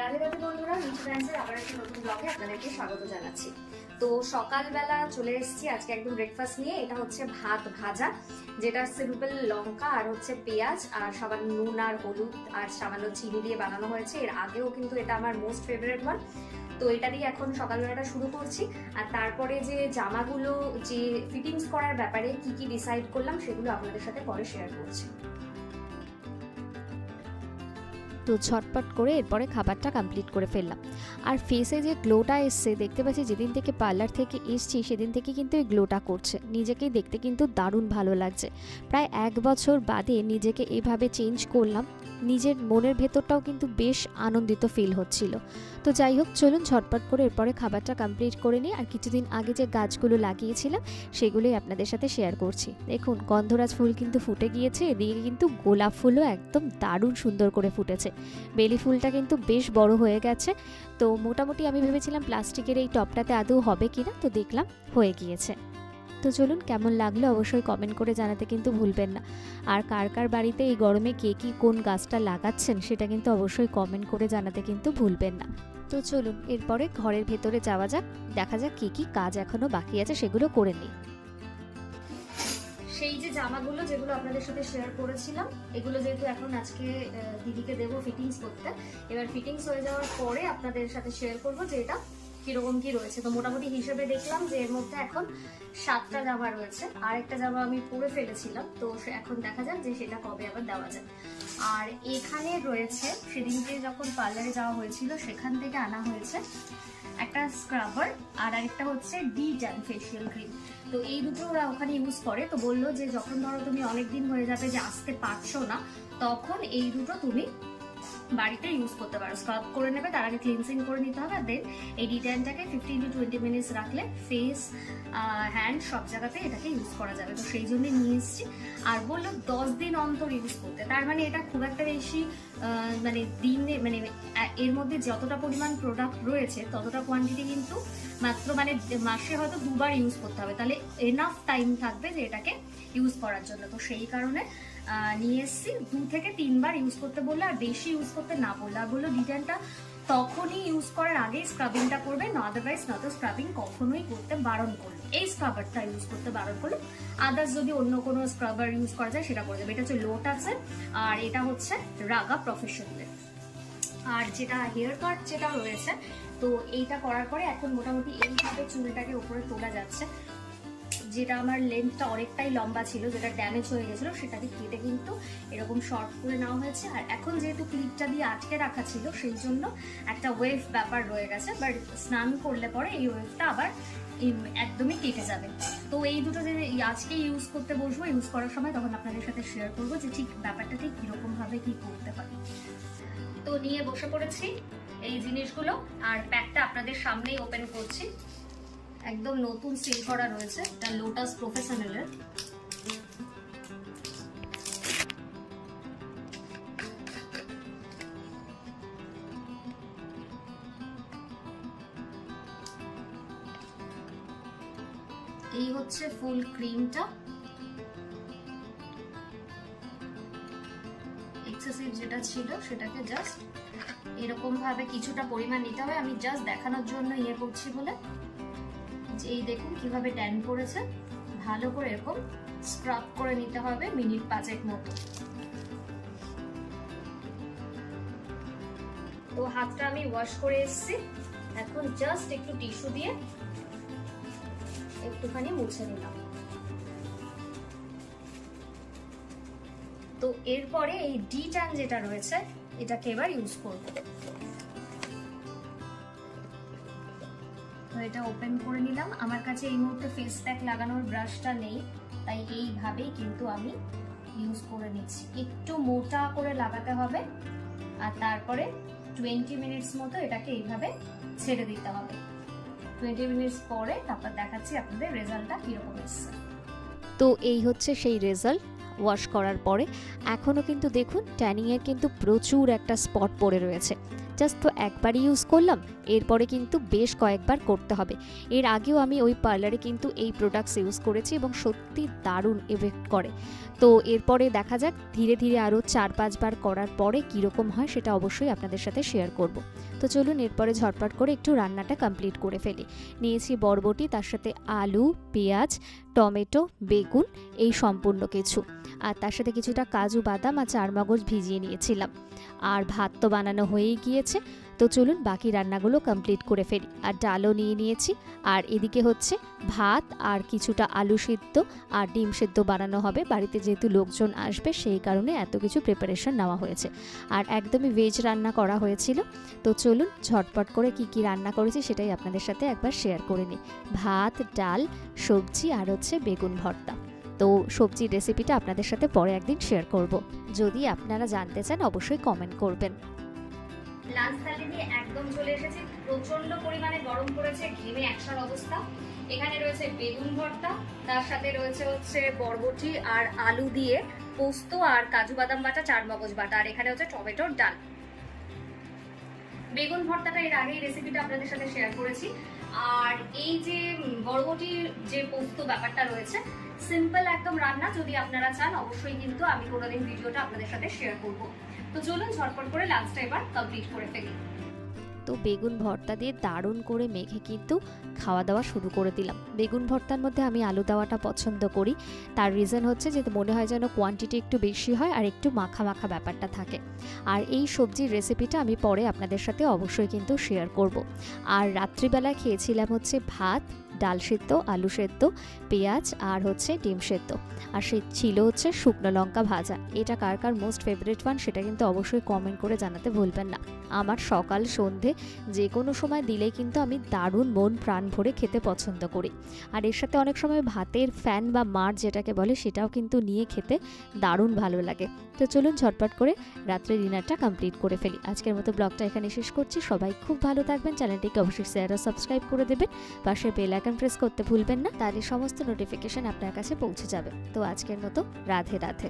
রাধে রাধে বন্ধুরা, মিঠু ডান্সের আবার একটা নতুন ব্লগে আপনাদেরকে স্বাগত জানাচ্ছি। তো সকালবেলা চলে এসেছি আজকে একদম ব্রেকফাস্ট নিয়ে, এটা হচ্ছে ভাত ভাজা, যেটা সিম্পল লঙ্কা আর হচ্ছে পেঁয়াজ আর সামান্য নুন আর হলুদ আর সামান্য চিনি দিয়ে বানানো হয়েছে। এর আগেও কিন্তু এটা আমার মোস্ট ফেভারিট ওয়ান তো এটা দিয়ে এখন সকালবেলাটা শুরু করছি। আর তারপরে যে জামাগুলো, যে ফিটিংস করার ব্যাপারে কি কি ডিসাইড করলাম, সেগুলো আপনাদের সাথে পরে শেয়ার করছি। তো ছটপট করে এরপরে খাবারটা কমপ্লিট করে ফেললাম। আর ফেসে যে গ্লোটা এসছে, দেখতে পাচ্ছি যেদিন থেকে পার্লার থেকে এসছি, সেদিন থেকে কিন্তু এই গ্লোটা করছে। নিজেকেই দেখতে কিন্তু দারুণ ভালো লাগছে। প্রায় এক বছর বাদে নিজেকে এভাবে চেঞ্জ করলাম। নিজের মনের ভেতরটাও কিন্তু বেশ আনন্দিত ফিল হচ্ছিল। তো যাই হোক, চলুন ঝটপট করে এরপরে খাবারটা কমপ্লিট করে নিই আর কিছুদিন আগে যে গাছগুলো লাগিয়েছিলাম, সেগুলোই আপনাদের সাথে শেয়ার করছি। দেখুন, গন্ধরাজ ফুল কিন্তু ফুটে গিয়েছে, এদিকে কিন্তু গোলাপ ফুলও একদম দারুণ সুন্দর করে ফুটেছে। বেলি ফুলটা কিন্তু বেশ বড় হয়ে গেছে। তো মোটামুটি আমি ভেবেছিলাম প্লাস্টিকের এই টপটাতে আদৌ হবে কিনা, তো দেখলাম হয়ে গিয়েছে। তো চলুন কেমন লাগল অবশ্যই কমেন্ট করে জানাতে কিন্তু ভুলবেন না। আর কার কার বাড়িতে এই গরমে কে কী কোন গাছটা লাগাচ্ছেন সেটা কিন্তু অবশ্যই কমেন্ট করে জানাতে কিন্তু ভুলবেন না। তো চলুন এরপরে ঘরের ভেতরে যাওয়া যাক, দেখা যাক কী কী কাজ এখনও বাকি আছে সেগুলো করে নিই। সেই যে জামাগুলো যেগুলো আপনাদের সাথে শেয়ার করেছিলাম, এগুলো যেহেতু এখন আজকে দিদিকে দেবো ফিটিংস করতে, এবার ফিটিংস হয়ে যাওয়ার পরে আপনাদের সাথে শেয়ার করব যে এটা কীরকম কি রয়েছে? তো মোটামুটি হিসেবে দেখলাম যে এর মধ্যে এখন সাতটা জামা রয়েছে। আর একটা জামা আমি পরে ফেলেছিলাম, তো এখন দেখা যাক যে সেটা কবে আবার দেওয়া যায়। আর এখানে রয়েছে, সেদিনকে যখন পার্লারে যাওয়া হয়েছিল, সেখান থেকে আনা হয়েছে একটা স্ক্রাবার আর আরেকটা হচ্ছে ডি ট্যান ফেসিয়াল ক্রিম তো এই দুটো ওরা ওখানে ইউজ করে। তো বলল যে যখন ধরো তুমি অনেক দিন হয়ে যাবে যে আসতে পারছ না, তখন এই দুটো তুমি বাড়িতে ইউজ করতে পারো। স্ক্রাব করে নেবে, তার আগে ক্লিনজিং করে নিতে হবে দেন এই ডিটেনটাকে ফিফটিন টু টোয়েন্টি মিনিটস রাখলে ফেস হ্যান্ড সব জায়গাতে এটাকে ইউজ করা যাবে। তো সেই জন্য নিয়ে এসেছি। আর বলল দশ দিন অন্তর ইউজ করতে। তার মানে এটা খুব একটা বেশি মানে দিনে মানে এর মধ্যে যতটা পরিমাণ প্রোডাক্ট রয়েছে, ততটা কোয়ান্টিটি কিন্তু মাত্র মানে মাসে হয়তো দুবার ইউজ করতে হবে। তাহলে এনাফ টাইম থাকবে যে এটাকে ইউজ করার জন্য। তো সেই কারণে নিয়ে এসেছি। দু থেকে তিনবার ইউজ করতে বললে আর বেশি ইউজ করতে না বললে। আর বলল ডিটেনটা তখনই ইউজ করার আগেই স্ক্রাবিংটা করবে, না আদারওয়াইজ নয়তো স্ক্রাবিং কখনোই করতে বারণ করল। এই স্ক্রাবারটা ইউজ করতে বারণ করল। আদার্স যদি অন্য কোনো স্ক্রাবার ইউজ করা যায়, সেটা করে দেবে। এটা হচ্ছে লোট আছে আর এটা হচ্ছে রাগা প্রফেশনালের আর যেটা হেয়ার কাট যেটা রয়েছে তো এইটা করার পরে এখন মোটামুটি এইভাবে চুলটাকে উপরে তোলা যাচ্ছে। যেটা আমার লেন্থটা অনেকটাই লম্বা ছিল, যেটা ড্যামেজ হয়ে গেছিল, সেটাকে কেটে কিন্তু এরকম শর্ট করে নেওয়া হয়েছে। আর এখন যেহেতু ক্লিপটা দিয়ে আটকে রাখা ছিল, সেই জন্য একটা ওয়েভ ব্যাপার রয়ে গেছে বাট স্নান করলে পরে এই ওয়েভটা আবার একদমই কেটে যাবে। তো এই দুটো যে আজকে ইউজ করতে বসবো ইউজ করার সময় তখন আপনাদের সাথে শেয়ার করব যে ঠিক ব্যাপারটা, ঠিক কীরকম ভাবে কি করতে পারি। তো নিয়ে বসে পড়েছি এই জিনিসগুলো, আর প্যাকটা আপনাদের সামনেই ওপেন করছি। একদম নতুন সিল করা রয়েছে, এটা লোটাস প্রফেশনালের এই হচ্ছে ফুল ক্রিমটা। এক্সেসিভ যেটা ছিল, সেটাকে জাস্ট এরকম ভাবে কিছুটা পরিমাণ নিতে হবে। আমি জাস্ট দেখানোর জন্য ইয়ে করছি বলে। এই দেখুন কীভাবে ট্যান করেছে। ভালো করে এরকম স্ক্রাব করে নিতে হবে মিনিট পাঁচেক মতো। তো হাতটা আমি ওয়াশ করে এসছি। এখন জাস্ট একটু টিস্যু দিয়ে একটুখানি মুছে নিলাম। তো এরপরে এই ডি ট্যান যেটা রয়েছে, এটাকে এবার ইউজ করব। এটা ওপেন করে নিলাম। আমার কাছে এই মুহূর্তে ফেস প্যাক লাগানোর ব্রাশটা নেই, তাই এইভাবেই কিন্তু আমি ইউজ করে নিচ্ছি। একটু মোটা করে লাগাতে হবে, আর তারপরে টোয়েন্টি মিনিটস মতো এটাকে এইভাবে ছেড়ে দিতে হবে। টোয়েন্টি মিনিটস পরে তারপর দেখাচ্ছি আপনাদের রেজাল্টটা কীরকম এসছে। তো এই হচ্ছে সেই রেজাল্ট ওয়াশ করার পরে এখনও কিন্তু দেখুন ট্যানিংয়ের কিন্তু প্রচুর একটা স্পট পড়ে রয়েছে। জাস্ট তো একবারই ইউজ করলাম, এরপরে কিন্তু বেশ কয়েকবার করতে হবে। এর আগেও আমি ওই পার্লারে কিন্তু এই প্রোডাক্টস ইউজ করেছি এবং সত্যি দারুণ এফেক্ট করে। তো এরপরে দেখা যাক, ধীরে ধীরে আরও চার পাঁচবার করার পরে কীরকম হয় সেটা অবশ্যই আপনাদের সাথে শেয়ার করব। তো চলুন এরপরে ঝটপট করে একটু রান্নাটা কমপ্লিট করে ফেলি। নিয়েছি বরবটি, তার সাথে আলু, পেঁয়াজ, টমেটো, বেগুন, এই সম্পূর্ণ কিছু। আর তার সাথে কিছুটা কাজু বাদাম আর চারমগজ ভিজিয়ে নিয়েছিলাম। আর ভাত তো বানানো হয়েই গিয়েছে। তো চলুন বাকি রান্নাগুলো কমপ্লিট করে ফেলি। আর ডালও নিয়ে নিয়েছি। আর এদিকে হচ্ছে ভাত আর কিছুটা আলু সিদ্ধ আর ডিম সিদ্ধ বানানো হবে। বাড়িতে যেহেতু লোকজন আসবে, সেই কারণে এত কিছু প্রিপারেশন নেওয়া হয়েছে। আর একদমই ভেজ রান্না করা হয়েছিল। তো চলুন ঝটপট করে কি কি রান্না করেছি সেটাই আপনাদের সাথে একবার শেয়ার করে নিই। ভাত, ডাল, সবজি আর হচ্ছে বেগুন ভর্তা। তো সবজির রেসিপিটা আপনাদের সাথে পরে একদিন শেয়ার করব। যদি আপনারা জানতে চান, অবশ্যই কমেন্ট করবেন। নিয়ে একদম চলে পরিমাণে গরম অবস্থা। এখানে রয়েছে বেগুন তার সাথে রয়েছে হচ্ছে বরবটি আর আলু দিয়ে পোস্ত আর কাজু বাদাম বাটা চার মগজ বাটা, আর এখানে হচ্ছে টমেটোর ডাল। বেগুন ভর্তাটা এর আগেই রেসিপিটা আপনাদের সাথে শেয়ার করেছি। আর এই যে বড়বটির যে পোস্ত ব্যাপারটা রয়েছে সিম্পল একদম রান্না, যদি আপনারা চান, অবশ্যই কিন্তু আমি কোনোদিন ভিডিওটা আপনাদের সাথে শেয়ার করব। তো চলুন ঝটপট করে লাঞ্চটা এবার কমপ্লিট করে ফেলি। তো বেগুন ভর্তা দিয়ে দারুণ করে মেখে কিন্তু খাওয়া দাওয়া শুরু করে দিলাম। বেগুন ভর্তার মধ্যে আমি আলু দেওয়াটা পছন্দ করি। তার রিজন হচ্ছে যে মনে হয় যেন কোয়ান্টিটি একটু বেশি হয় আর একটু মাখা মাখা ব্যাপারটা থাকে। আর এই সবজির রেসিপিটা আমি পরে আপনাদের সাথে অবশ্যই কিন্তু শেয়ার করব। আর রাত্রিবেলায় খেয়েছিলাম হচ্ছে ভাত, ডাল সেদ্ধ, আলু সেদ্ধ, পেঁয়াজ আর হচ্ছে ডিম সেদ্ধ। আর সে ছিল হচ্ছে শুকনো লঙ্কা ভাজা। এটা কার কার মোস্ট ফেভারিট ওয়ান সেটা কিন্তু অবশ্যই কমেন্ট করে জানাতে ভুলবেন না। আমার সকাল সন্ধে যে কোনো সময় দিলেই কিন্তু আমি দারুণ মন প্রাণ ভরে খেতে পছন্দ করি। আর এর সাথে অনেক সময় ভাতের ফ্যান বা মার যেটাকে বলে সেটাও কিন্তু নিয়ে খেতে দারুণ ভালো লাগে। তো চলুন ঝটপট করে রাত্রে ডিনারটা কমপ্লিট করে ফেলি। আজকের মতো ব্লগটা এখানে শেষ করছি। সবাই খুব ভালো থাকবেন। চ্যানেলটিকে অবশ্যই শেয়ার ও সাবস্ক্রাইব করে দেবেন। পাশে বেল আইকন প্রেস করতে ভুলবেন না। তাহলে সমস্ত নোটিফিকেশন আপনার কাছে পৌঁছে যাবে। তো আজকের মতো রাধে রাধে।